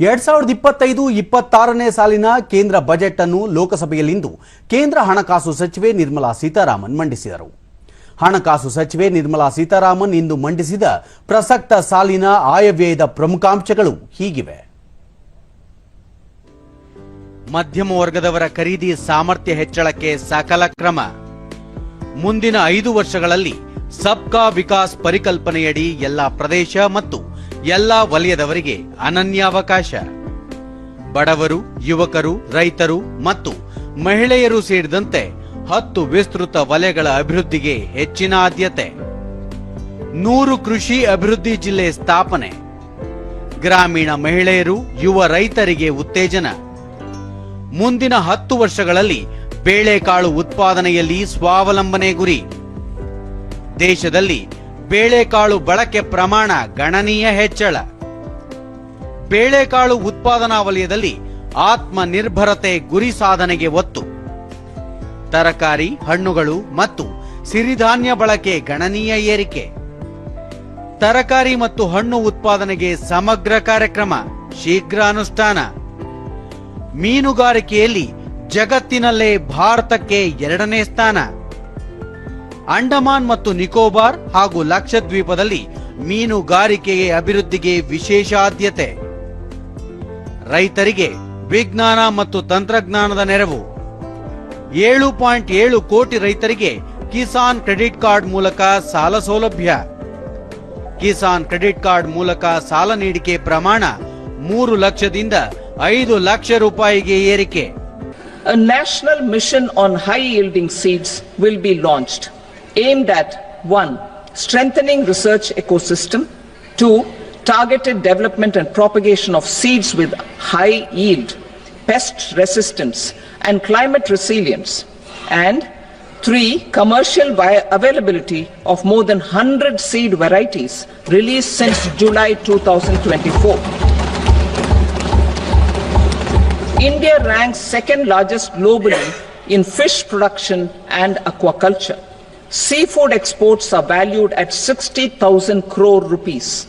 ಎರಡ್ ಸಾವಿರದ ಇಪ್ಪತ್ತೈದು, ಇಪ್ಪತ್ತಾರನೇ ಸಾಲಿನ ಕೇಂದ್ರ ಬಜೆಟ್ ಅನ್ನು ಲೋಕಸಭೆಯಲ್ಲಿಂದು ಕೇಂದ್ರ ಹಣಕಾಸು ಸಚಿವೆ ನಿರ್ಮಲಾ ಸೀತಾರಾಮನ್ ಮಂಡಿಸಿದರು. ಹಣಕಾಸು ಸಚಿವೆ ನಿರ್ಮಲಾ ಸೀತಾರಾಮನ್ ಇಂದು ಮಂಡಿಸಿದ ಪ್ರಸಕ್ತ ಸಾಲಿನ ಆಯವ್ಯಯದ ಪ್ರಮುಖಾಂಶಗಳು ಹೀಗಿವೆ. ಮಧ್ಯಮ ವರ್ಗದವರ ಖರೀದಿ ಸಾಮರ್ಥ್ಯ ಹೆಚ್ಚಳಕ್ಕೆ ಸಕಲ ಕ್ರಮ. ಮುಂದಿನ ಐದು ವರ್ಷಗಳಲ್ಲಿ ಸಬ್ಕಾ ವಿಕಾಸ್ ಪರಿಕಲ್ಪನೆಯಡಿ ಎಲ್ಲಾ ಪ್ರದೇಶ ಮತ್ತು ಎಲ್ಲ ವಲಯದವರಿಗೆ ಅನನ್ಯಾವಕಾಶ. ಬಡವರು, ಯುವಕರು, ರೈತರು ಮತ್ತು ಮಹಿಳೆಯರು ಸೇರಿದಂತೆ ಹತ್ತು ವಿಸ್ತೃತ ವಲಯಗಳ ಅಭಿವೃದ್ಧಿಗೆ ಹೆಚ್ಚಿನ ಆದ್ಯತೆ. ನೂರು ಕೃಷಿ ಅಭಿವೃದ್ಧಿ ಜಿಲ್ಲೆ ಸ್ಥಾಪನೆ. ಗ್ರಾಮೀಣ ಮಹಿಳೆಯರು, ಯುವ ರೈತರಿಗೆ ಉತ್ತೇಜನ. ಮುಂದಿನ ಹತ್ತು ವರ್ಷಗಳಲ್ಲಿ ಬೇಳೆಕಾಳು ಉತ್ಪಾದನೆಯಲ್ಲಿ ಸ್ವಾವಲಂಬನೆ ಗುರಿ. ದೇಶದಲ್ಲಿ ಬೇಳೆಕಾಳು ಬಳಕೆ ಪ್ರಮಾಣ ಗಣನೀಯ ಹೆಚ್ಚಳ. ಬೇಳೆಕಾಳು ಉತ್ಪಾದನಾ ವಲಯದಲ್ಲಿ ಆತ್ಮನಿರ್ಭರತೆ ಗುರಿ ಸಾಧನೆಗೆ ಒತ್ತು. ತರಕಾರಿ, ಹಣ್ಣುಗಳು ಮತ್ತು ಸಿರಿಧಾನ್ಯ ಬಳಕೆ ಗಣನೀಯ ಏರಿಕೆ. ತರಕಾರಿ ಮತ್ತು ಹಣ್ಣು ಉತ್ಪಾದನೆಗೆ ಸಮಗ್ರ ಕಾರ್ಯಕ್ರಮ, ಶೀಘ್ರ ಅನುಷ್ಠಾನ. ಮೀನುಗಾರಿಕೆಯಲ್ಲಿ ಜಗತ್ತಿನಲ್ಲೇ ಭಾರತಕ್ಕೆ ಎರಡನೇ ಸ್ಥಾನ. ಅಂಡಮಾನ್ ಮತ್ತು ನಿಕೋಬಾರ್ ಹಾಗೂ ಲಕ್ಷದ್ವೀಪದಲ್ಲಿ ಮೀನುಗಾರಿಕೆಗೆ ಅಭಿವೃದ್ಧಿಗೆ ವಿಶೇಷ ಆದ್ಯತೆ. ರೈತರಿಗೆ ವಿಜ್ಞಾನ ಮತ್ತು ತಂತ್ರಜ್ಞಾನದ ನೆರವು. ಏಳು ಪಾಯಿಂಟ್ ಏಳು ಕೋಟಿ ರೈತರಿಗೆ ಕಿಸಾನ್ ಕ್ರೆಡಿಟ್ ಕಾರ್ಡ್ ಮೂಲಕ ಸಾಲ ಸೌಲಭ್ಯ. ಕಿಸಾನ್ ಕ್ರೆಡಿಟ್ ಕಾರ್ಡ್ ಮೂಲಕ ಸಾಲ ನೀಡಿಕೆ ಪ್ರಮಾಣ ಮೂರು ಲಕ್ಷದಿಂದ ಐದು ಲಕ್ಷ ರೂಪಾಯಿಗೆ ಏರಿಕೆ. National mission on high high yielding will be launched aimed at 1. Strengthening research ecosystem 2. Targeted development and propagation of seeds with high yield, pest resistance and climate resilience and 3. Commercial availability of more than 100 seed varieties released since July 2024. India ranks second largest globally in fish production and aquaculture. Seafood exports are valued at 60,000 crore rupees.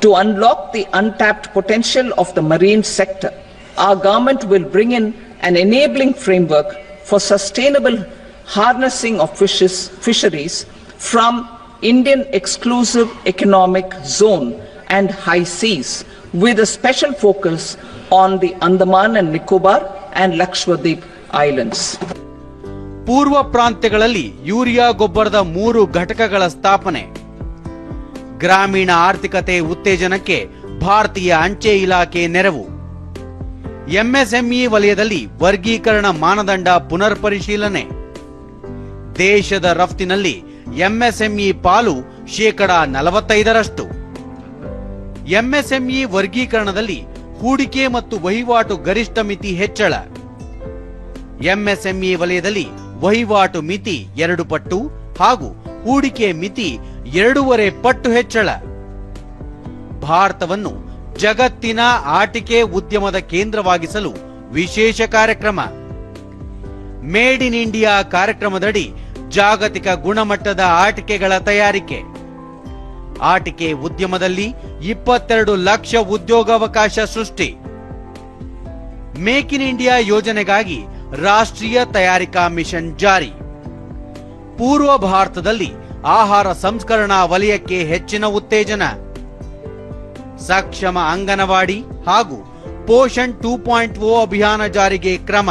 To unlock the untapped potential of the marine sector, our government will bring in an enabling framework for sustainable harnessing of fishes, fisheries from Indian exclusive economic zone and high seas with a special focus on the Andaman and Nicobar and Lakshadweep islands. ಪೂರ್ವ ಪ್ರಾಂತ್ಯಗಳಲ್ಲಿ urea ಗೊಬ್ಬರದ ಮೂರು ಘಟಕಗಳ ಸ್ಥಾಪನೆ. ಗ್ರಾಮೀಣ ಆರ್ಥಿಕತೆ ಉತ್ತೇಜನಕ್ಕೆ ಭಾರತೀಯ ಅಂಚೆ ಇಲಾಖೆ ನೆರವು. ಎಂಎಸ್ಎಂಇ ವಲಯದಲ್ಲಿ ವರ್ಗೀಕರಣ ಮಾನದಂಡ ಪುನರ್ ಪರಿಶೀಲನೆ ದೇಶದ ರಫ್ತಿನಲ್ಲಿ ಎಂಎಸ್ಎಂಇ ಪಾಲು ಶೇಕಡ ನಲವತ್ತೈದರಷ್ಟು. ಎಂಎಸ್ಎಂಇ ವರ್ಗೀಕರಣದಲ್ಲಿ ಹೂಡಿಕೆ ಮತ್ತು ವಹಿವಾಟು ಗರಿಷ್ಠ ಮಿತಿ ಹೆಚ್ಚಳ. ಎಂಎಸ್ಎಂಇ ವಲಯದಲ್ಲಿ ವಹಿವಾಟು ಮಿತಿ ಎರಡು ಪಟ್ಟು ಹಾಗೂ ಹೂಡಿಕೆ ಮಿತಿ ಎರಡೂವರೆ ಪಟ್ಟು ಹೆಚ್ಚಳ. ಭಾರತವನ್ನು ಜಗತ್ತಿನ ಆಟಿಕೆ ಉದ್ಯಮದ ಕೇಂದ್ರವಾಗಿಸಲು ವಿಶೇಷ ಕಾರ್ಯಕ್ರಮ. ಮೇಡ್ ಇನ್ ಇಂಡಿಯಾ ಕಾರ್ಯಕ್ರಮದಡಿ ಜಾಗತಿಕ ಗುಣಮಟ್ಟದ ಆಟಿಕೆಗಳ ತಯಾರಿಕೆ. ಆಟಿಕೆ ಉದ್ಯಮದಲ್ಲಿ ಇಪ್ಪತ್ತೆರಡು ಲಕ್ಷ ಉದ್ಯೋಗಾವಕಾಶ ಸೃಷ್ಟಿ. ಮೇಕ್ ಇನ್ ಇಂಡಿಯಾ ಯೋಜನೆಗಾಗಿ ರಾಷ್ಟ್ರೀಯ ತಯಾರಿಕಾ ಮಿಷನ್ ಜಾರಿ. ಪೂರ್ವ ಭಾರತದಲ್ಲಿ ಆಹಾರ ಸಂಸ್ಕರಣಾ ವಲಯಕ್ಕೆ ಹೆಚ್ಚಿನ ಉತ್ತೇಜನ. ಸಕ್ಷಮ ಅಂಗನವಾಡಿ ಹಾಗೂ ಪೋಷಣ್ ಟೂ ಪಾಯಿಂಟ್ ಓ ಅಭಿಯಾನ ಜಾರಿಗೆ ಕ್ರಮ.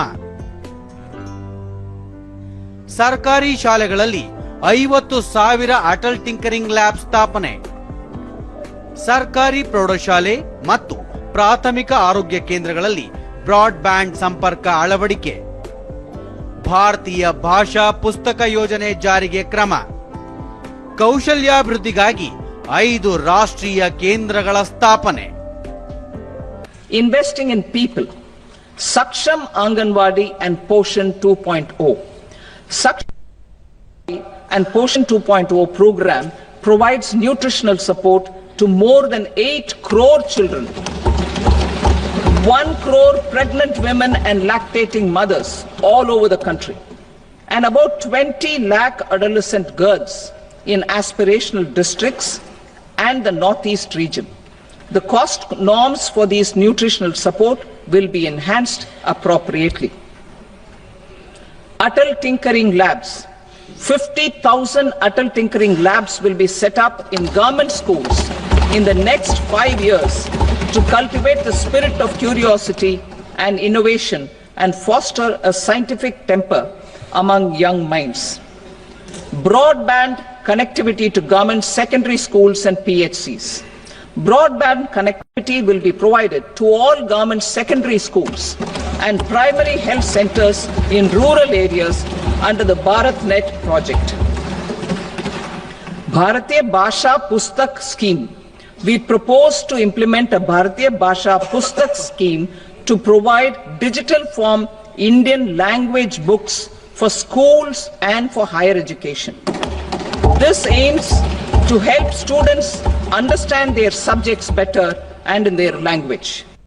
ಸರ್ಕಾರಿ ಶಾಲೆಗಳಲ್ಲಿ ಐವತ್ತು ಸಾವಿರ ಅಟಲ್ ಟಿಂಕರಿಂಗ್ ಲ್ಯಾಬ್ ಸ್ಥಾಪನೆ. ಸರ್ಕಾರಿ ಪ್ರೌಢಶಾಲೆ ಮತ್ತು ಪ್ರಾಥಮಿಕ ಆರೋಗ್ಯ ಕೇಂದ್ರಗಳಲ್ಲಿ ಬ್ರಾಡ್ಬ್ಯಾಂಡ್ ಸಂಪರ್ಕ ಅಳವಡಿಕೆ. ಭಾರತೀಯ ಭಾಷಾ ಪುಸ್ತಕ ಯೋಜನೆ ಜಾರಿಗೆ ಕ್ರಮ. ಕೌಶಲ್ಯಾಭಿವೃದ್ಧಿಗಾಗಿ ಐದು ರಾಷ್ಟ್ರೀಯ ಕೇಂದ್ರಗಳ ಸ್ಥಾಪನೆ. Investing in people Saksham Anganwadi and Poshan two point O Saksham Poshan two point O programme provides nutritional support to more than eight crore children 1 crore pregnant women and lactating mothers all over the country. And about 20 lakh adolescent girls in aspirational districts and the Northeast region. the cost norms for these nutritional support will be enhanced appropriately. Atal Tinkering Labs. 50,000 Atal Tinkering Labs will be set up in government schools in the next five years to cultivate the spirit of curiosity and innovation and foster a scientific temper among young minds. Broadband connectivity to government secondary schools and PHCs. Broadband connectivity will be provided to all government secondary schools and primary health centers in rural areas under the BharatNet project. Bharatiya Bhasha Pustak Scheme. We propose to implement a Bharatiya Bhasha Pustak scheme to provide digital form Indian language books for schools and for higher education. This aims to help students understand their subjects better and in their language.